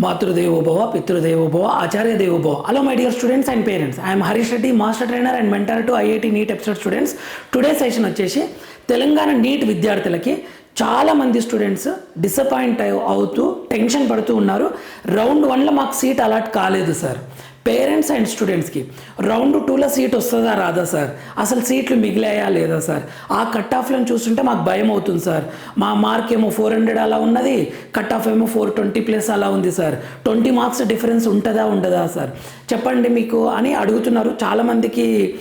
మాతృదేవోభవ పితృదేవోభవ ఆచార్య దేవోభవ hello my dear students and parents I'm Harish Reddy master trainer and mentor to IIT NEET episode students today session వచ్చేసి Telangana neat విద్యార్థులకి చాలామంది students disappoint అవుతూ tension పడుతూ ఉన్నారు. రౌండ్ వన్లో మాకు సీట్ అలాట్ కాలేదు సార్ పేరెంట్స్ అండ్ స్టూడెంట్స్కి. రౌండ్ టూలో సీట్ వస్తుందా రాదా సార్? అసలు సీట్లు మిగిలాయా లేదా సార్? ఆ కట్ ఆఫ్లను చూస్తుంటే మాకు భయం అవుతుంది సార్. మా మార్క్ ఏమో ఫోర్ హండ్రెడ్ అలా ఉన్నది కట్ ఆఫ్ ఏమో ఫోర్ ట్వంటీ ప్లస్ అలా ఉంది సార్. ట్వంటీ మార్క్స్ డిఫరెన్స్ ఉంటుందా ఉండదా సార్? చెప్పండి మీకు అని అడుగుతున్నారు. చాలామందికి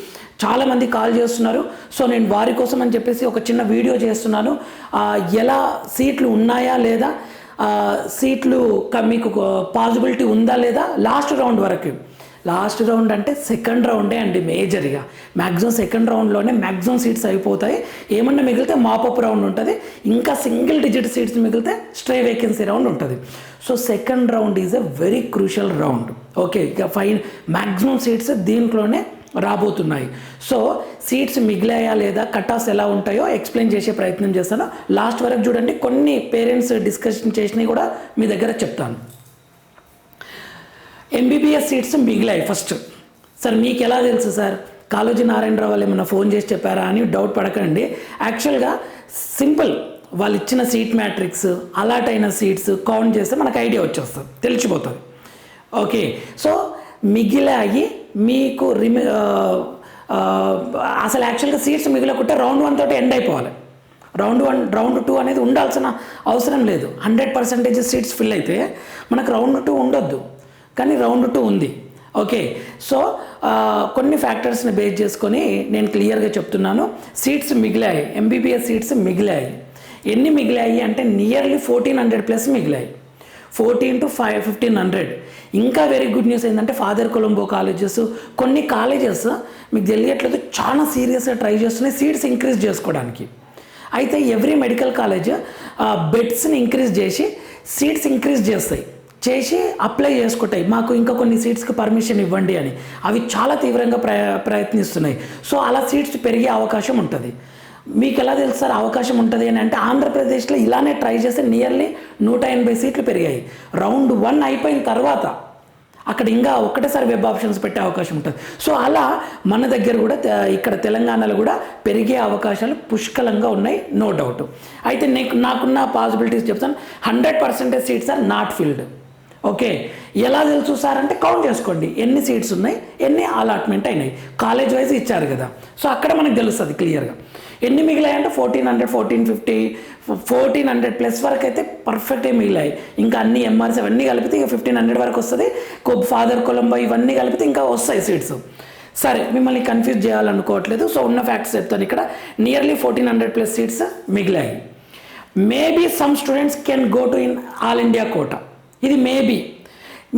చాలామంది కాల్ చేస్తున్నారు. సో నేను వారి కోసం అని చెప్పేసి ఒక చిన్న వీడియో చేస్తున్నాను. ఎలా సీట్లు ఉన్నాయా లేదా? సీట్లు క- మీకు పాసిబిలిటీ ఉందా లేదా? లాస్ట్ రౌండ్ వరకు. లాస్ట్ రౌండ్ అంటే సెకండ్ రౌండే అండి మేజర్గా. మ్యాక్సిమం సెకండ్ రౌండ్లోనే మ్యాక్సిమం సీట్స్ అయిపోతాయి. ఏమన్నా మిగిలితే మాపప్ రౌండ్ ఉంటుంది. ఇంకా సింగిల్ డిజిట్ సీట్స్ మిగిలితే స్ట్రే వేకెన్సీ రౌండ్ ఉంటుంది. So second round is a very crucial round. Okay ఇక ఫైన్. మ్యాక్సిమం సీట్స్ దీంట్లోనే రాబోతున్నాయి. సో సీట్స్ మిగిలాయా లేదా కట్ ఆఫ్స్ ఎలా ఉంటాయో ఎక్స్ప్లెయిన్ చేసే ప్రయత్నం చేస్తాను. లాస్ట్ వరకు చూడండి. కొన్ని పేరెంట్స్ డిస్కషన్ చేసినవి కూడా మీ దగ్గర చెప్తాను. ఎంబీబీఎస్ సీట్స్ మిగిలాయి ఫస్ట్ సార్ మీకు ఎలా తెలుసు సార్? కాళోజీ నారాయణరావు వాళ్ళు ఏమైనా ఫోన్ చేసి చెప్పారా అని డౌట్ పడకండి. యాక్చువల్గా సింపుల్ వాళ్ళు ఇచ్చిన సీట్ మ్యాట్రిక్స్ అలాట్ అయిన సీట్స్ కౌంట్ చేస్తే మనకు ఐడియా వచ్చేస్తుంది. తెలిసిపోతుంది. ఓకే. సో మిగిలాయి మీకు రిమి అసలు యాక్చువల్గా సీట్స్ మిగిలకుంటే రౌండ్ వన్ తోటి ఎండ్ అయిపోవాలి. రౌండ్ వన్ రౌండ్ టూ అనేది ఉండాల్సిన అవసరం లేదు. హండ్రెడ్ పర్సెంటేజ్ సీట్స్ ఫిల్ అయితే మనకు రౌండ్ టూ ఉండొద్దు. కానీ రౌండ్ టూ ఉంది. ఓకే. సో కొన్ని ఫ్యాక్టర్స్ని బేస్ చేసుకొని నేను క్లియర్గా చెప్తున్నాను. సీట్స్ మిగిలాయి. ఎంబీబీఎస్ సీట్స్ మిగిలాయి. ఎన్ని మిగిలాయి అంటే నియర్లీ ఫోర్టీన్ హండ్రెడ్ ప్లస్ మిగిలాయి. Fourteen to five fifteen hundred. ఇంకా వెరీ గుడ్ న్యూస్ ఏంటంటే ఫాదర్ కొలంబో కాలేజెస్ కొన్ని కాలేజెస్ మీకు తెలియట్లేదు చాలా సీరియస్గా ట్రై చేస్తున్నాయి సీట్స్ ఇంక్రీజ్ చేసుకోవడానికి. అయితే ఎవ్రీ మెడికల్ కాలేజ్ బెడ్స్ని ఇంక్రీజ్ చేసి సీట్స్ ఇంక్రీజ్ చేస్తాయి. చేసి అప్లై చేసుకుంటాయి. మాకు ఇంకా కొన్ని సీట్స్కి పర్మిషన్ ఇవ్వండి అని. అవి చాలా తీవ్రంగా ప్ర ప్రయత్నిస్తున్నాయి. సో అలా సీట్స్ పెరిగే అవకాశం ఉంటుంది. మీకు ఎలా తెలుసు సార్ అవకాశం ఉంటుంది అని? అంటే ఆంధ్రప్రదేశ్లో ఇలానే ట్రై చేస్తే నియర్లీ నూట ఎనభై సీట్లు పెరిగాయి. రౌండ్ వన్ అయిపోయిన తర్వాత అక్కడ ఇంకా ఒక్కటేసారి వెబ్ ఆప్షన్స్ పెట్టే అవకాశం ఉంటుంది. సో అలా మన దగ్గర కూడా ఇక్కడ తెలంగాణలో కూడా పెరిగే అవకాశాలు పుష్కలంగా ఉన్నాయి. నో డౌట్ అయితే నీకు నాకున్న పాసిబిలిటీస్ చెప్తాను. Hundred percentage seats are not filled okay. ఎలా తెలుసు సార్ అంటే కౌంట్ చేసుకోండి. ఎన్ని సీట్స్ ఉన్నాయి ఎన్ని అలాట్మెంట్ అయినాయి. కాలేజ్ వైజ్ ఇచ్చారు కదా. సో అక్కడ మనకు తెలుస్తుంది క్లియర్గా ఎన్ని మిగిలాయి అంటే fourteen hundred fourteen fifty fourteen hundred plus వరకు అయితే పర్ఫెక్టే మిగిలాయి. ఇంకా అన్ని ఎంఆర్స్ అవన్నీ కలిపితే ఇక ఫిఫ్టీన్ హండ్రెడ్ వరకు వస్తుంది. ఫాదర్ కొలంబో ఇవన్నీ కలిపితే ఇంకా వస్తాయి సీట్స్ సరే మిమ్మల్ని కన్ఫ్యూజ్ చేయాలనుకోవట్లేదు. సో ఉన్న ఫ్యాక్ట్స్ చెప్తాను ఇక్కడ. Nearly fourteen hundred plus seats మిగిలాయి. Maybe some students can go to in all India quota ఇది మేబీ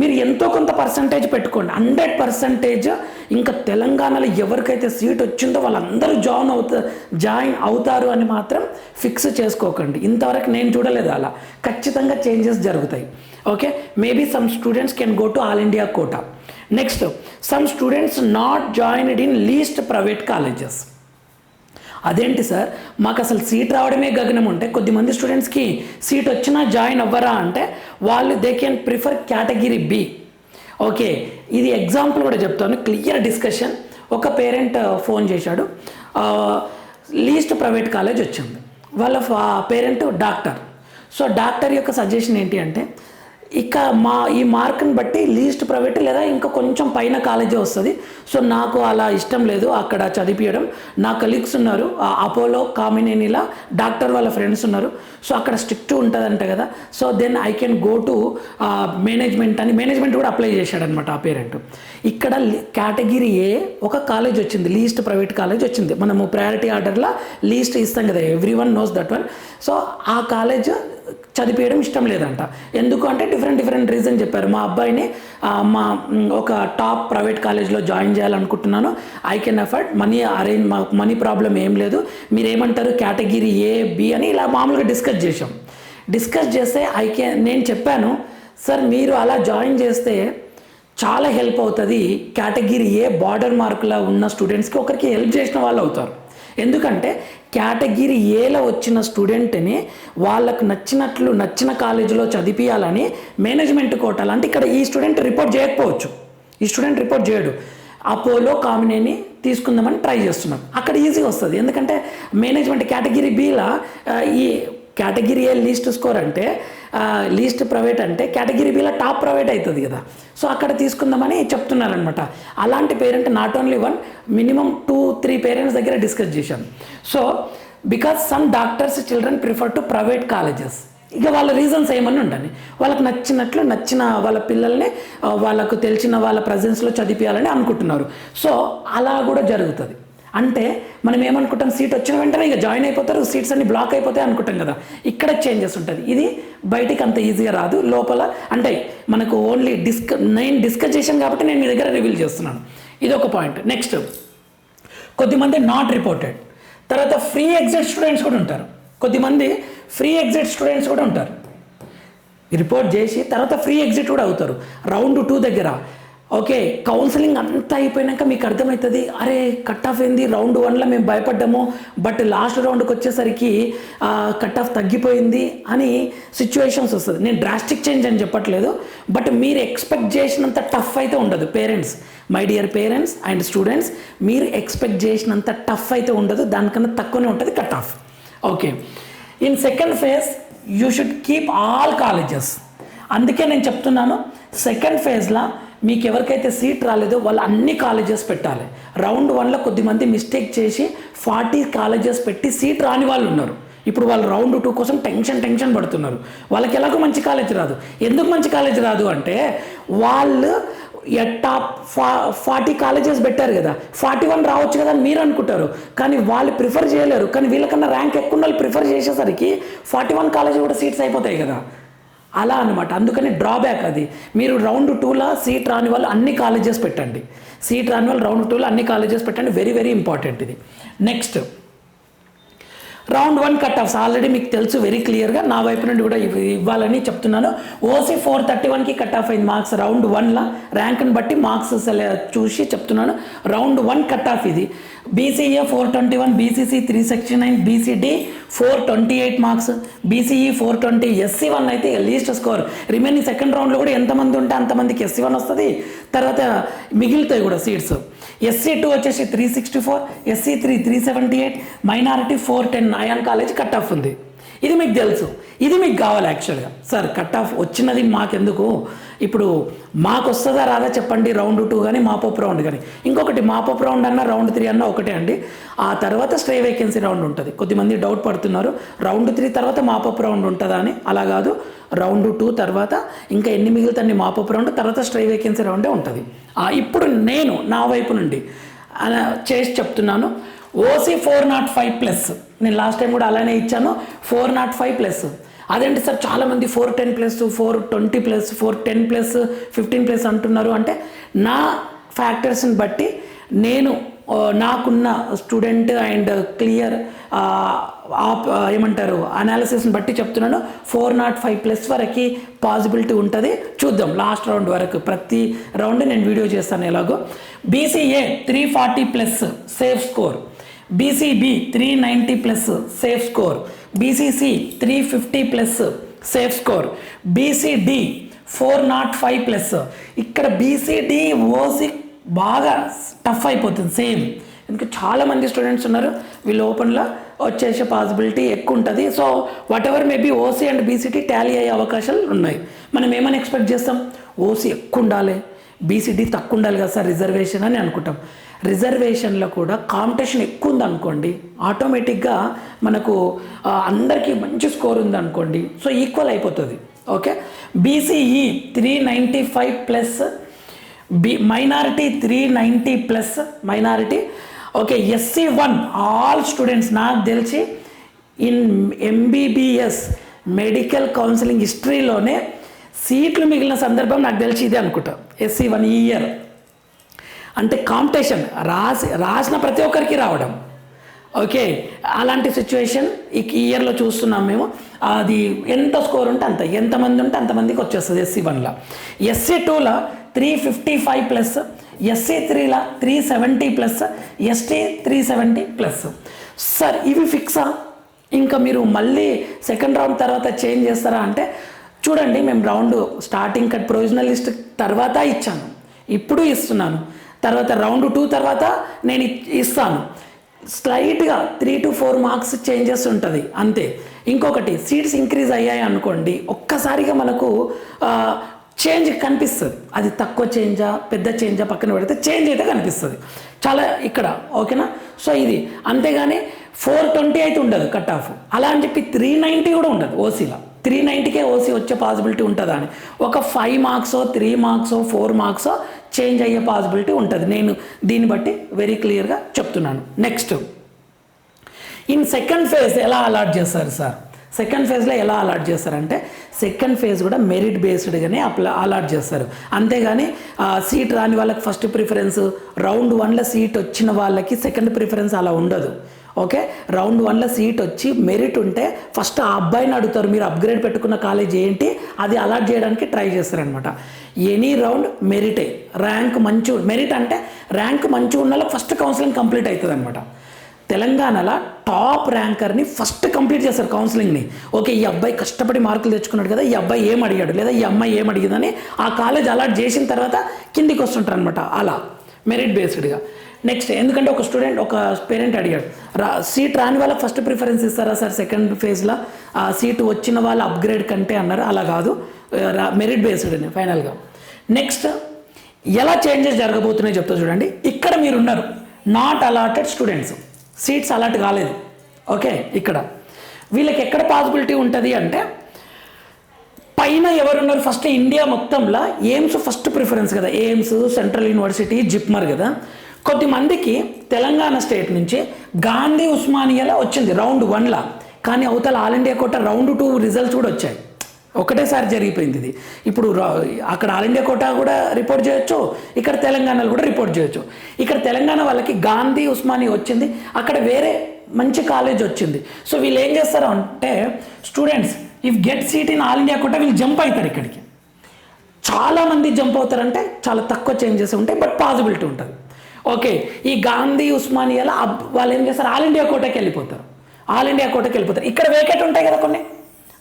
మీరు ఎంతో కొంత పర్సంటేజ్ పెట్టుకోండి. హండ్రెడ్ పర్సంటేజ్ ఇంకా తెలంగాణలో ఎవరికైతే సీట్ వచ్చిందో వాళ్ళందరూ జాయిన్ అవుతా జాయిన్ అవుతారు అని మాత్రం ఫిక్స్ చేసుకోకండి. ఇంతవరకు నేను చూడలేదు అలా. ఖచ్చితంగా చేంజెస్ జరుగుతాయి. Okay maybe some students can go to all India quota next some students not joined in least private colleges అదేంటి సార్? మాకు అసలు సీట్ రావడమే గగనం ఉంటే కొద్దిమంది స్టూడెంట్స్కి సీట్ వచ్చినా జాయిన్ అవ్వరా అంటే వాళ్ళు they can prefer category B okay ఇది ఎగ్జాంపుల్ కూడా చెప్తాను. క్లియర్ డిస్కషన్ ఒక పేరెంట్ ఫోన్ uh, చేశాడు. లీస్ట్ ప్రైవేట్ కాలేజ్ వచ్చింది. వాళ్ళ పేరెంట్ డాక్టర్ సో డాక్టర్ యొక్క సజెషన్ ఏంటి అంటే ఇక మా ఈ మార్క్ని బట్టి లీస్ట్ ప్రైవేట్ లేదా ఇంకా కొంచెం పైన కాలేజీ వస్తుంది. సో నాకు అలా ఇష్టం లేదు అక్కడ చదివించడం నా కలీగ్స్ ఉన్నారు అపోలో కామినేనిలా డాక్టర్ వాళ్ళ ఫ్రెండ్స్ ఉన్నారు. సో అక్కడ స్ట్రిక్ట్ ఉంటుందంట కదా. So then I can go to management అని మేనేజ్మెంట్ కూడా అప్లై చేశాడనమాట ఆ పేరెంట్. ఇక్కడ కేటగిరీ ఏ ఒక కాలేజ్ వచ్చింది లీస్ట్ ప్రైవేట్ కాలేజ్ వచ్చింది. మనము ప్రయారిటీ ఆర్డర్లో లీస్ట్ ఇస్తాం కదా every one knows that one. So ఆ కాలేజ్ చదివేయడం ఇష్టం లేదంట. ఎందుకు అంటే డిఫరెంట్ డిఫరెంట్ రీజన్ చెప్పారు. మా అబ్బాయిని మా ఒక టాప్ ప్రైవేట్ కాలేజ్లో జాయిన్ చేయాలనుకుంటున్నాను. I can afford money arrange money problem ఏం లేదు. మీరు ఏమంటారు కేటగిరీ ఏ బి అని ఇలా మామూలుగా డిస్కస్ చేసాం డిస్కస్ చేస్తే ఐ కెన్ నేను చెప్పాను సార్ మీరు అలా జాయిన్ చేస్తే చాలా హెల్ప్ అవుతుంది. కేటగిరీ ఏ బార్డర్ మార్కులా ఉన్న స్టూడెంట్స్కి ఒకరికి హెల్ప్ చేసిన వాళ్ళు అవుతారు. ఎందుకంటే కేటగిరీ ఏలో వచ్చిన స్టూడెంట్ని వాళ్ళకు నచ్చినట్లు నచ్చిన కాలేజీలో చదివించాలని మేనేజ్మెంట్ కోటాలు అంటే ఇక్కడ ఈ స్టూడెంట్ రిపోర్ట్ చేయకపోవచ్చు. ఈ స్టూడెంట్ రిపోర్ట్ చేయడు. అపోలో కామినేని తీసుకుందామని ట్రై చేస్తున్నాం. అక్కడ ఈజీగా వస్తుంది. ఎందుకంటే మేనేజ్మెంట్ కేటగిరీ బీలా ఈ కేటగిరీ ఏ లీస్ట్ స్కోర్ అంటే లీస్ట్ ప్రైవేట్ అంటే కేటగిరీ బిలో టాప్ ప్రైవేట్ అవుతుంది కదా. సో అక్కడ తీసుకుందామని చెప్తున్నారనమాట అలాంటి parent not only one minimum two three parents దగ్గర డిస్కస్ చేశాను so because some doctors children prefer to private colleges. ఇక వాళ్ళ రీజన్స్ ఏమని ఉండని వాళ్ళకి నచ్చినట్లు నచ్చిన వాళ్ళ పిల్లల్ని వాళ్ళకు తెలిసిన వాళ్ళ ప్రజెన్స్లో చదివించాలని అనుకుంటున్నారు. సో అలా కూడా జరుగుతుంది. అంటే మనం ఏమనుకుంటాం? సీట్ వచ్చిన వెంటనే ఇక జాయిన్ అయిపోతారు సీట్స్ అన్ని బ్లాక్ అయిపోతాయి అనుకుంటాం కదా. ఇక్కడ చేంజెస్ ఉంటుంది. ఇది బయటికి అంత ఈజీగా రాదు. లోపల అంటే మనకు ఓన్లీ డిస్క నేను డిస్కస్ చేశాను కాబట్టి నేను మీ దగ్గర రివీల్ చేస్తున్నాను. ఇది ఒక పాయింట్ నెక్స్ట్ కొద్దిమంది నాట్ రిపోర్టెడ్ తర్వాత ఫ్రీ ఎగ్జిట్ స్టూడెంట్స్ కూడా ఉంటారు. కొద్దిమంది ఫ్రీ ఎగ్జిట్ స్టూడెంట్స్ కూడా ఉంటారు. రిపోర్ట్ చేసి తర్వాత ఫ్రీ ఎగ్జిట్ కూడా అవుతారు. రౌండ్ టూ దగ్గర. ఓకే కౌన్సిలింగ్ అంతా అయిపోయినాక మీకు అర్థమవుతుంది అరే కట్ ఆఫ్ ఏంది? రౌండ్ వన్లో మేము భయపడ్డాము బట్ లాస్ట్ రౌండ్కి వచ్చేసరికి కట్ ఆఫ్ తగ్గిపోయింది అని సిచ్యువేషన్స్ వస్తుంది. నేను డ్రాస్టిక్ చేంజ్ అని చెప్పట్లేదు బట్ మీరు ఎక్స్పెక్ట్ చేసినంత టఫ్ అయితే ఉండదు. Parents my dear parents and students మీరు ఎక్స్పెక్ట్ చేసినంత టఫ్ అయితే ఉండదు దానికన్నా తక్కువనే ఉంటుంది cut off okay in second phase you should keep all colleges అందుకే నేను చెప్తున్నాను సెకండ్ ఫేజ్లో మీకు ఎవరికైతే సీట్ రాలేదో వాళ్ళు అన్ని కాలేజెస్ పెట్టాలి. రౌండ్ వన్లో కొద్దిమంది మిస్టేక్ చేసి ఫార్టీ కాలేజెస్ పెట్టి సీట్ రాని వాళ్ళు ఉన్నారు. ఇప్పుడు వాళ్ళు రౌండ్ టూ కోసం టెన్షన్ టెన్షన్ పడుతున్నారు. వాళ్ళకి ఎలాగో మంచి కాలేజ్ రాదు. ఎందుకు మంచి కాలేజ్ రాదు అంటే వాళ్ళు టాప్ ఫా ఫార్టీ కాలేజెస్ పెట్టారు కదా. ఫార్టీ వన్ రావచ్చు కదా అని మీరు అనుకుంటారు. కానీ వాళ్ళు ప్రిఫర్ చేయలేరు. కానీ వీళ్ళకన్నా ర్యాంక్ ఎక్కువ వాళ్ళు ప్రిఫర్ చేసేసరికి ఫార్టీ వన్ కాలేజ్ కూడా సీట్స్ అయిపోతాయి కదా. అలా అనమాట అందుకని డ్రాబ్యాక్ అది. మీరు రౌండ్ టూలో సీట్ రాని వాళ్ళు అన్ని కాలేజెస్ పెట్టండి. సీట్ రాని వాళ్ళు రౌండ్ టూలో అన్ని కాలేజెస్ పెట్టండి. వెరీ వెరీ ఇంపార్టెంట్ ఇది. Next round one cut offs. Already మీకు తెలుసు వెరీ క్లియర్గా నా వైపు నుండి కూడా ఇవ్వాలని చెప్తున్నాను. ఓసీ ఫోర్ థర్టీ వన్కి కట్ ఆఫ్ అయింది మార్క్స్ రౌండ్ వన్లో ర్యాంక్ని బట్టి మార్క్స్ చూసి చెప్తున్నాను. రౌండ్ వన్ కట్ ఆఫ్ ఇది. BCA four twenty one BCC three sixty nine BCD four twenty eight marks BCE four twenty SC one అయితే లీస్ట్ స్కోర్ రిమైనింగ్ సెకండ్ రౌండ్లో కూడా ఎంతమంది ఉంటే అంతమందికి ఎస్సీ వన్ వస్తుంది. తర్వాత మిగులుతాయి కూడా సీట్స్ ఎస్సీ టూ వచ్చేసి three sixty four SC three three seventy eight minority four ten ion college cut off ఉంది. ఇది మీకు తెలుసు. ఇది మీకు కావాలి యాక్చువల్గా సార్ కట్ ఆఫ్ వచ్చినది మాకెందుకు? ఇప్పుడు మాకు వస్తుందా రాదా చెప్పండి రౌండ్ టూ కానీ మాపప్ రౌండ్ కానీ ఇంకొకటి మాపప్ రౌండ్ అన్న రౌండ్ త్రీ అన్న ఒకటే అండి. ఆ తర్వాత స్ట్రే వేకెన్సీ రౌండ్ ఉంటుంది. కొద్దిమంది డౌట్ పడుతున్నారు. రౌండ్ త్రీ తర్వాత మాపప్ రౌండ్ ఉంటుందా అని. అలా కాదు. రౌండ్ టూ తర్వాత ఇంకా ఎన్ని మిగులుతాన్ని మాపప్ రౌండ్ తర్వాత స్ట్రే వేకెన్సీ రౌండే ఉంటుంది. ఇప్పుడు నేను నా వైపు నుండి అలా చేసి చెప్తున్నాను. OC four not five plus నేను లాస్ట్ టైం కూడా అలానే ఇచ్చాను. ఫోర్ నాట్ ఫైవ్ ప్లస్ అదేంటి సార్ చాలామంది four ten plus four twenty plus four ten plus fifteen plus అంటున్నారు అంటే నా ఫ్యాక్టర్స్ని బట్టి నేను నాకున్న స్టూడెంట్ అండ్ క్లియర్ ఏమంటారు అనాలిసిస్ని బట్టి చెప్తున్నాను. ఫోర్ నాట్ ఫైవ్ ప్లస్ వరకు పాసిబిలిటీ ఉంటుంది. చూద్దాం లాస్ట్ రౌండ్ వరకు. ప్రతి రౌండ్ నేను వీడియో చేస్తాను ఎలాగో. BCA three forty plus safe score BCB three ninety plus safe score BCC three fifty plus safe score BCD four not five plus ఇక్కడ BCD OC బాగా టఫ్ అయిపోతుంది సేమ్ ఎందుకంటే చాలామంది స్టూడెంట్స్ ఉన్నారు వీళ్ళు ఓపెన్లో వచ్చేసే పాసిబిలిటీ ఎక్కువ ఉంటుంది. So whatever maybe OC and BCT tally అయ్యే అవకాశాలు ఉన్నాయి. మనం ఏమని ఎక్స్పెక్ట్ చేస్తాం? ఓసీ ఎక్కువ ఉండాలి. బీసీడీ తక్కువ ఉండాలి కదా సార్ రిజర్వేషన్ అని అనుకుంటాం. రిజర్వేషన్లో కూడా కాంపిటీషన్ ఎక్కువ ఉంది అనుకోండి ఆటోమేటిక్గా మనకు అందరికీ మంచి స్కోర్ ఉంది అనుకోండి సో ఈక్వల్ అయిపోతుంది. Okay? BCE three ninety five plus B minority three ninety plus minority. Okay SC one all students నాకు తెలిసి ఇన్ ఎంబీబీఎస్ మెడికల్ కౌన్సిలింగ్ హిస్టరీలోనే సీట్లు మిగిలిన సందర్భం నాకు తెలిసి ఇదే అనుకుంటా. ఎస్సీ వన్ ఈ ఇయర్. అంటే కాంపిటీషన్ రాసి రాసిన ప్రతి ఒక్కరికి రావడం. ఓకే అలాంటి సిచ్యువేషన్ ఈ ఇయర్లో చూస్తున్నాం మేము. అది ఎంత స్కోర్ ఉంటే అంత ఎంతమంది ఉంటే అంతమందికి వచ్చేస్తుంది ఎస్సీ వన్లో ఎస్సీ టూలో three fifty five plus SC త్రీలో three seventy plus ST three seventy plus sir ఇవి ఫిక్సా ఇంకా మీరు మళ్ళీ సెకండ్ రౌండ్ తర్వాత చేంజ్ చేస్తారా అంటే చూడండి మేము round starting cut provisional list తర్వాత ఇచ్చాను. ఇప్పుడు ఇస్తున్నాను. తర్వాత రౌండ్ టూ తర్వాత నేను ఇ- ఇస్తాను. స్లైట్గా three to four marks changes ఉంటుంది అంతే. ఇంకొకటి సీట్స్ ఇంక్రీజ్ అయ్యాయి అనుకోండి ఒక్కసారిగా మనకు చేంజ్ కనిపిస్తుంది. అది తక్కువ చేంజా పెద్ద చేంజా పక్కన పెడితే చేంజ్ అయితే కనిపిస్తుంది. చాలా ఇక్కడ ఓకేనా? సో ఇది అంతేగాని ఫోర్ ట్వంటీ అయితే ఉండదు కట్ ఆఫ్. అలా అని చెప్పి త్రీ నైంటీ కూడా ఉండదు ఓసీలో త్రీ నైంటీకే ఓసీ వచ్చే పాసిబిలిటీ ఉంటుందా అని ఒక ఫైవ్ మార్క్సో త్రీ మార్క్సో ఫోర్ మార్క్సో చేంజ్ అయ్యే పాసిబిలిటీ ఉంటుంది. నేను దీన్ని బట్టి వెరీ క్లియర్గా చెప్తున్నాను. నెక్స్ట్ ఇన్ సెకండ్ ఫేజ్ ఎలా అలాట్ చేస్తారు సార్ సెకండ్ ఫేజ్లో ఎలా అలాట్ చేస్తారంటే సెకండ్ ఫేజ్ కూడా మెరిట్ బేస్డ్గానే అప్లా అలాట్ చేస్తారు. అంతేగాని సీట్ రాని వాళ్ళకి ఫస్ట్ ప్రిఫరెన్స్ రౌండ్ వన్లో సీట్ వచ్చిన వాళ్ళకి సెకండ్ ప్రిఫరెన్స్ అలా ఉండదు. ఓకే? రౌండ్ వన్లో సీట్ వచ్చి మెరిట్ ఉంటే ఫస్ట్ ఆ అబ్బాయిని అడుగుతారు మీరు అప్గ్రేడ్ పెట్టుకున్న కాలేజ్ ఏంటి? అది అలాట్ చేయడానికి ట్రై చేస్తారనమాట ఎనీ రౌండ్ మెరిటే. ర్యాంక్ మంచి మెరిట్ అంటే ర్యాంక్ మంచి ఉన్న ఫస్ట్ కౌన్సిలింగ్ కంప్లీట్ అవుతుంది అనమాట తెలంగాణలో టాప్ ర్యాంకర్ని ఫస్ట్ కంప్లీట్ చేస్తారు కౌన్సిలింగ్ని. ఓకే ఈ అబ్బాయి కష్టపడి మార్కులు తెచ్చుకున్నాడు కదా ఈ అబ్బాయి ఏం అడిగాడు లేదా ఈ అమ్మాయి ఏం అడిగిందని ఆ కాలేజ్ అలాట్ చేసిన తర్వాత కిందికి వస్తుంటారు అనమాట అలా మెరిట్ బేస్డ్గా. నెక్స్ట్ ఎందుకంటే ఒక స్టూడెంట్ ఒక పేరెంట్ అడిగాడు రా సీట్ రాని వాళ్ళకి ఫస్ట్ ప్రిఫరెన్స్ ఇస్తారా సార్? సెకండ్ ఫేజ్లో ఆ సీట్ వచ్చిన వాళ్ళ అప్గ్రేడ్ కంటే అన్నారు? అలా కాదు. మెరిట్ బేస్డ్ ఫైనల్గా నెక్స్ట్ ఎలా చేంజెస్ జరగబోతున్నాయి చెప్తా చూడండి. ఇక్కడ మీరు ఉన్నారు not allotted students seats allot కాలేదు. ఓకే ఇక్కడ. వీళ్ళకి ఎక్కడ పాసిబిలిటీ ఉంటుంది అంటే పైన ఎవరున్నారు? ఫస్ట్ ఇండియా మొత్తంలో ఎయిమ్స్ ఫస్ట్ ప్రిఫరెన్స్ కదా. ఎయిమ్స్ సెంట్రల్ యూనివర్సిటీ జిప్మర్ కదా. కొద్దిమందికి తెలంగాణ స్టేట్ నుంచి గాంధీ ఉస్మానియాలో వచ్చింది రౌండ్ వన్లా. కానీ అవతల all India quota round two results కూడా వచ్చాయి. ఒకటేసారి జరిగిపోయింది ఇది. ఇప్పుడు అక్కడ ఆల్ ఇండియా కోటా కూడా రిపోర్ట్ చేయొచ్చు ఇక్కడ తెలంగాణలో కూడా రిపోర్ట్ చేయొచ్చు. ఇక్కడ తెలంగాణ వాళ్ళకి గాంధీ ఉస్మాని వచ్చింది అక్కడ వేరే మంచి కాలేజ్ వచ్చింది. సో వీళ్ళు ఏం చేస్తారు అంటే students if get seat in all India quota వీళ్ళు జంప్ అవుతారు ఇక్కడికి. చాలా మంది జంప్ అవుతారంటే చాలా తక్కువ చేంజెస్ ఉంటాయి బట్ పాసిబిలిటీ ఉంటుంది. ఓకే ఈ గాంధీ ఉస్మానియాలో అబ్- వాళ్ళు ఏం చేస్తారు? ఆల్ ఇండియా కోటకి వెళ్ళిపోతారు. ఆల్ ఇండియా కోటకి వెళ్ళిపోతారు. ఇక్కడ వేకెట్ ఉంటాయి కదా కొన్ని?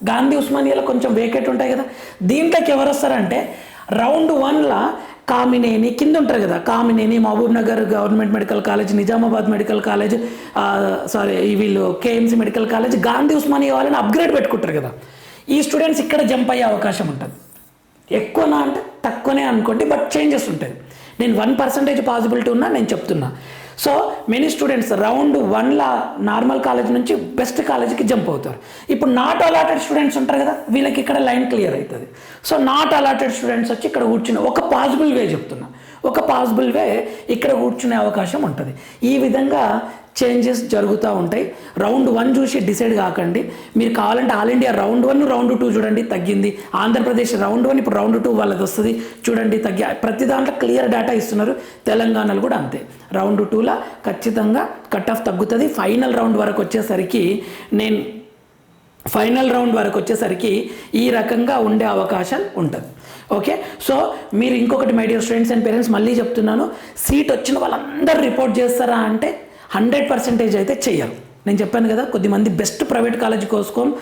గాంధీ ఉస్మానియాలో కొంచెం వేకెట్ ఉంటాయి కదా? దీంట్లోకి ఎవరు వస్తారంటే రౌండ్ వన్లో కామినేని కింద ఉంటారు కదా? Kamineni Mahabubnagar government medical college Nizamabad medical college sorry వీళ్ళు KMC medical college Gandhi Osmania వాళ్ళని అప్గ్రేడ్ పెట్టుకుంటారు కదా? ఈ స్టూడెంట్స్ ఇక్కడ జంప్ అయ్యే అవకాశం ఉంటుంది. ఎక్కువనా అంటే తక్కువనే అనుకోండి బట్ చేంజెస్ ఉంటాయి. నేను వన్ పర్సెంటేజ్ పాసిబిలిటీ ఉన్నా నేను చెప్తున్నా. సో మెనీ స్టూడెంట్స్ రౌండ్ వన్లా నార్మల్ కాలేజ్ నుంచి బెస్ట్ కాలేజ్కి జంప్ అవుతారు. ఇప్పుడు నాట్ అలాటెడ్ స్టూడెంట్స్ ఉంటారు కదా వీళ్ళకి ఇక్కడ లైన్ క్లియర్ అవుతుంది సో నాట్ అలాటెడ్ స్టూడెంట్స్ వచ్చి ఇక్కడ కూర్చుని ఒక పాసిబుల్ వే చెప్తున్నా. ఒక పాసిబుల్ వే ఇక్కడ కూర్చునే అవకాశం ఉంటుంది. ఈ విధంగా చేంజెస్ జరుగుతూ ఉంటాయి. రౌండ్ వన్ చూసి డిసైడ్ కాకండి. మీరు కావాలంటే all India round one round two చూడండి తగ్గింది. ఆంధ్రప్రదేశ్ రౌండ్ వన్ ఇప్పుడు రౌండ్ టూ వాళ్ళది వస్తుంది. చూడండి తగ్గి ప్రతి దాంట్లో క్లియర్ డేటా ఇస్తున్నారు. తెలంగాణలో కూడా అంతే. రౌండ్ టూలో ఖచ్చితంగా కట్ ఆఫ్ తగ్గుతుంది. ఫైనల్ రౌండ్ వరకు వచ్చేసరికి నేను ఫైనల్ రౌండ్ వరకు వచ్చేసరికి ఈ రకంగా ఉండే అవకాశాలు ఉంటుంది. ఓకే? సో మీరు ఇంకొకటి my dear students and parents మళ్ళీ చెప్తున్నాను. సీట్ వచ్చిన వాళ్ళందరూ రిపోర్ట్ చేస్తారా అంటే హండ్రెడ్ పర్సెంటేజ్ అయితే చెయ్యరు. నేను చెప్పాను కదా కొద్దిమంది బెస్ట్ ప్రైవేట్ కాలేజ్ కోసం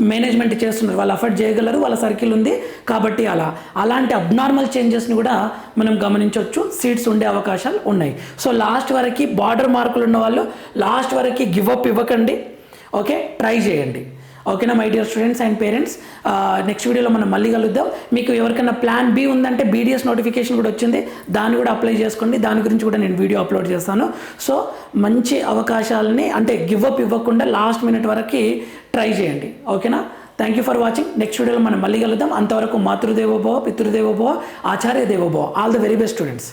మేనేజ్మెంట్ చేస్తున్నారు. వాళ్ళు అఫోర్డ్ చేయగలరు వాళ్ళ సర్కిల్ ఉంది కాబట్టి అలా. అలాంటి అబ్నార్మల్ చేంజెస్ని కూడా మనం గమనించవచ్చు సీట్స్ ఉండే అవకాశాలు ఉన్నాయి. సో లాస్ట్ వరకు బార్డర్ మార్కులు ఉన్న వాళ్ళు లాస్ట్ వరకు గివ్ అప్ ఇవ్వకండి. ఓకే? ట్రై చేయండి. ఓకేనా my dear students and parents next వీడియోలో మనం మళ్ళీ కలుద్దాం. మీకు ఎవరికైనా ప్లాన్ బి ఉందంటే బీడిఎస్ నోటిఫికేషన్ కూడా వచ్చింది. దాన్ని కూడా అప్లై చేసుకోండి. దాని గురించి కూడా నేను వీడియో అప్లోడ్ చేస్తాను. సో మంచి అవకాశాలని అంటే గివ్ అప్ ఇవ్వకుండా లాస్ట్ మినిట్ వరకు ట్రై చేయండి. ఓకేనా thank you for watching next వీడియోలో మనం మళ్ళీ కలుద్దాం. అంతవరకు మాతృదేవోభవ పితృదేవోభవ ఆచార్య దేవోభవ. All the very best students